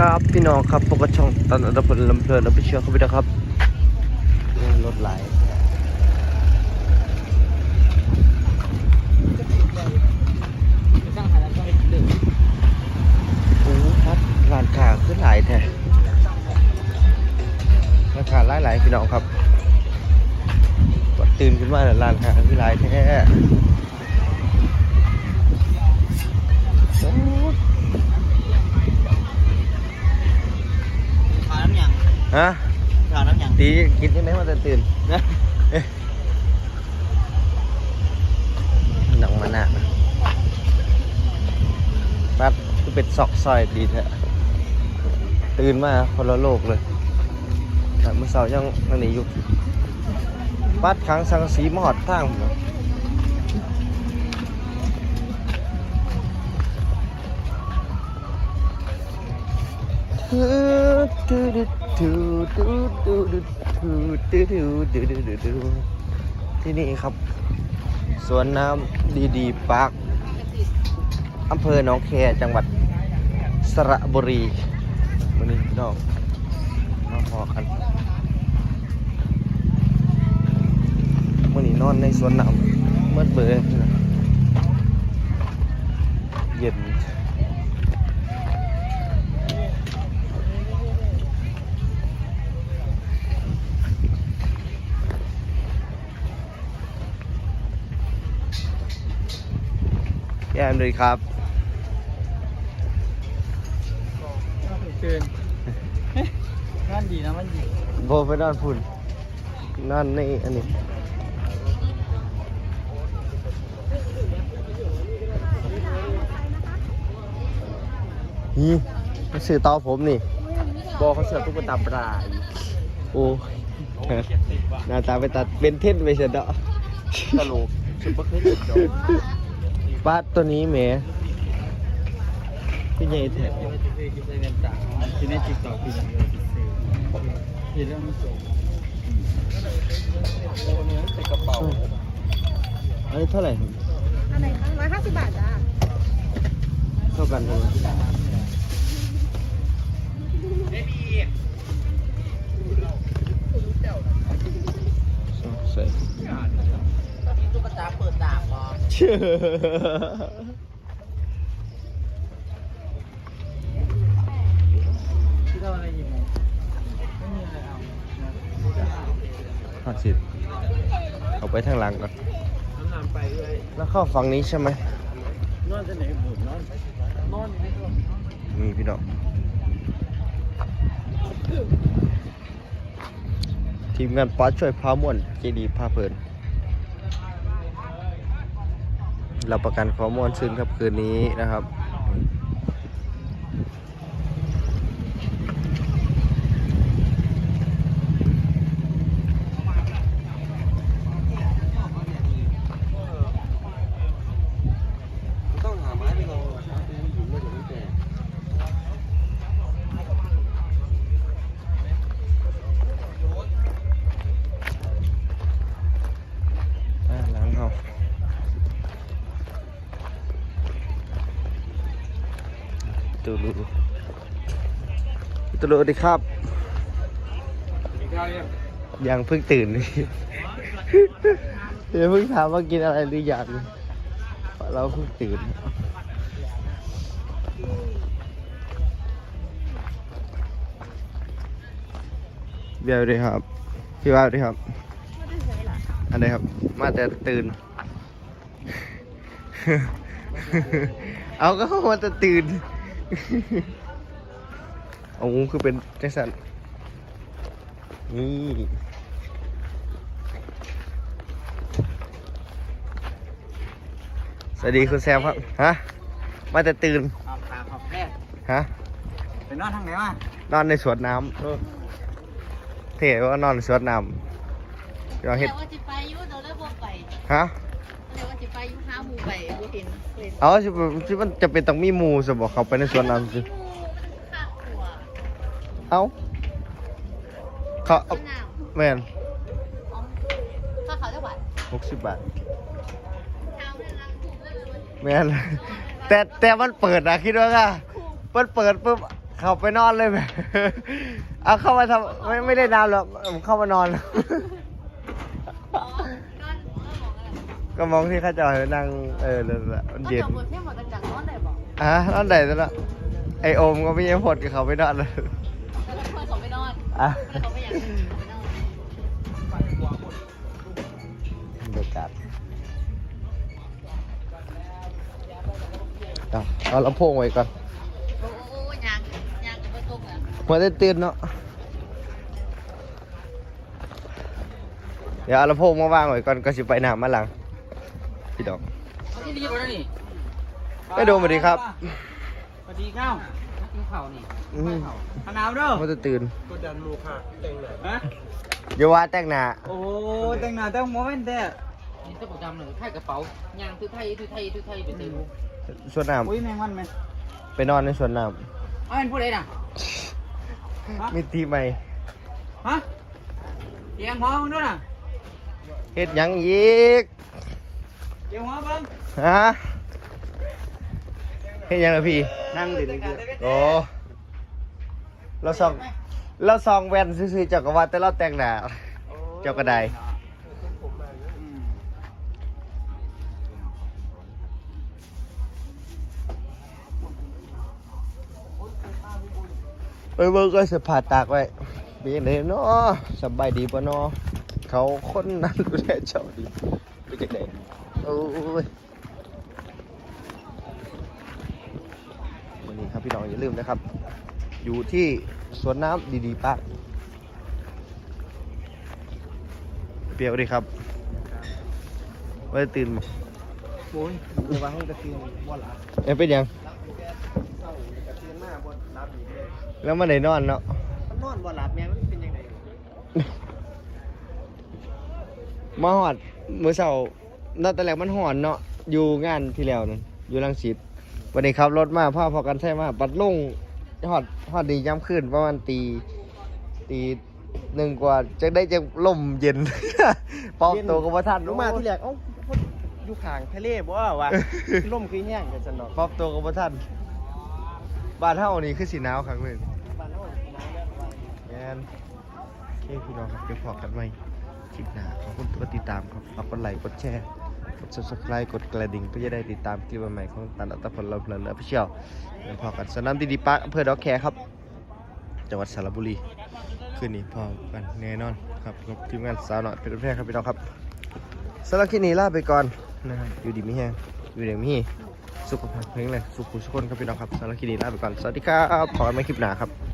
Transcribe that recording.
ครับพี่น้องครับปกติช่องตันอัตพลลำเพลินอภิเชียครับพี่นะครับรถไหลโอ้ครับร้านค้าขึ้นหลายแท้รานค้าหลายหลายพี่น้องครับตื่นขึ้นมาแล้วร้านค้าขึ้นหลายแท้ ฮะขาวน้ำยังตีกินยังไงมันจะตื่นนะเอ๊ะหนังมันอะปัดคือเป็นซอกซอยดีแท้ตื่นมาคนละโลกเลยแต่เมื่อเสาร์ยังนั่นนี่อยู่ปัดค้างสังสีมหอดทางผม ที่นี่ครับ สวนน้ำดีดีปาร์คอำเภอหนองแคจังหวัดสระบุรีวันนี้พี่นองมาพอกันวันนี้นอนในสวนน้ำเมื่อเบื่อเย็น แย่เลยครับเกินงานดีนะมันดีโบไปนอนพุ่นนอนในอันนี้นี่มันสื่อต่อผมนี่บอเขาเสือตุ๊กตาปลาอยู่โอ้ยหน้าตาไปตัดเป็นเท่นไปเสียดอกตลกชุดบักเก็ตดอก ปลาตัวนี้แหมพี่ใหญ่แท้ที่ในติ๊กต็อกคืออย่างเดียวที่เรื่องมันส่งโอ้เนี่ยใส่กระเป๋าอันนี้เท่าไหร่ครับอันไหนคะร้อยห้าสิบบาทจ้าเท่ากันใช่ไชื่อที่เราอะไรอยู่ไม่มีอะไรเอาห้าสิบเอาไปทางหลังก่อนน้ำน้ำไปเลยแล้วเข้าฝั่งนี้ใช่ไหมนอนจะไหนบุญนอนนอนอยู่ในตัวนี่พี่น้องทีมงานป้าช่วยพาม่วนเจดีพาเพลินเราประกันความม่วนซึ้งครับคืนนี้นะครับ ตูรูตูรูสวัสดีครับกินข้าวยังยังเพิ่งตื่นเดี๋ยวเพิ่งถามว่ากินอะไรหรือยังเราเพิ่งตื่นเบียร์ดีครับ พี่ว่าดีครับออันไหนครับ มาแต่ตื่น เอาก็มาแต่ตื่น เอาคือเป็นแจ็คสันนี่สวัสดีคุณแซมครับ ฮะ มาแต่ตื่นเอาขาขอบแพทย์ฮะไปนอนทางไหนวะนอนในสวนน้ำเท่ว่านอนในสวนน้ำเราเห็เดี๋ดยวว่าจะไปอยุ่เดี๋ยวเลิกบอกไปฮะ ไปบ่เห็นเห็นเอาสิสิมันจะเป็นต้องมีหมูสบอกเขาไปในสวนน้ำสิมีหมูมันข้าวหัวเอาเขาเอามะนาวแม่นอ๋อข้าวขาวจังหวัดหกสิบบาทข้าวเนี่ยนะถูกเลยเลยแม่นแต่แต่มันเปิดนะคิดว่าค่ะมันเปิดปุ๊บเข้าไปนอนเลยไหมเอาเข้ามาทำไม่ไม่ได้นอนหรอกเข้ามานอน อ๋อ ก็ก็บอกอะไรก็มองที่เข้าจอยนั่งเออเลยละมันก็เย็นจะบนเที่ยวหมดจังๆนอนได้บอกอะนอนไหนซะละไอโอมก็ไม่ยังพดกับเขาไปนอนเลยแล้วก็เพื่อนเขาไปนอนอะเพื่อนเขาไปอยากเขาไปนอนบรรยากาศเอาเอาลำโพงไว้ก่อนโอ้โหยางยางกับประตูอะหัวได้ตื่นเนาะเดี๋ยวเอาลำโพงมาวางไว้ก่อนก็สิไปหนามาหลัง พี่ดอกเอาที่ดีกว่านี่ไปดูสวัสดีครับสวัสดีครับกินข้าวนี่อืมมะนาวเด้อมันจะตื่นกดดันมูค่ะแต่งหน้าฮะอย่าว่าแต่งหน้าโอ้แต่งหน้าแต่งโมเมนต์แต่นี่ต้องจำเลยไทยกระเป๋ายางคือไทยคือไทยคือไทยไปเต็มสวนน้อุ้ยแมงมันไหมำไปนอนในสวนน้เอาเป็นผู้ใดน่ะำมีทีใหม่ฮะเอียงหัวมึงด้วยน่ะเฮ็ดหยังอีก เอียงหัวเบิ้งฮะเฮ็ดหยังล่ะพี่ นั่งดิดิโอ้เราซองเราซองแว่นซื่อๆเจ้าก็ว่าแต่เราแต่งหน้าเจ้าก็ได้เอ้ยเบิ่งก็สิผ่าตากไว้เป็นจังไดเนาะสบายดีบ่เนาะเขาคนนั้นดูแลเจ้าดีเป็นจังได โอ้ยวันนี้ครับพี่น้องอย่าลืมนะครับ อยู่ที่สวนน้ำดีๆปะเปรียวดีครับว่าจะตื่นบ่โอ้ยเดี๋ยววางให้กระเทียมว่าหล่ะเอ้ยเป็นหยังแล้วมาไหนนอนเนาะมันนอนว่าหลับแม่มันเป็นยังไงมาหอดมื้อเช้า นัดแต่แรกมันหอนเนาะอยู่งานที่แล้วนั่นอยู่ลังสิตวันนี้ขับรถมาพ่อพอกันใช่มาปัดลงหอดหอดดีย้ำขึ้นประมาณตีตีหนึ่งกว่าจะได้จะลมเย็น ปอกตัวกับว่าทันลงมาที่แรกเอ้าอยู่ข้างทะเลบ่วะล่มคือแห้งกันจันเนาะปอกตัวกับว่าทันบ้านเท่านี้คือสีหนาวครั้งหนึ่งบ้านเฮาแมนโอเคพี่น้องครับเดี๋ยวพอกันใหม่คลิปหน้าขอบคุณทุกคนติดตามครับฝากกดไลค์กดแชร์ กด subscribe กดกระดิ่งเพื่อจะได้ติดตามคลิปใหม่ของตันอัตพลเราเพลินและพี่เชี่ยวเดี๋ยวพอกันสนามดีๆปาร์คอำเภอดอกแคครับ จังหวัดสระบุรี คืนนี้พอกันแน่นอนครับกับทีมงานสาวหน่อยเป็นแพร่ครับพี่น้องครับสำหรับคลิปนี้ลาไปก่อนนะครับอยู่ดีไม่แห้งอยู่ดีมีสุขภาพแข็งแรงสุขุสุขคนครับพี่น้องครับสำหรับคลิปนี้ลาไปก่อนสวัสดีครับพบกันใหม่คลิปหนาครับ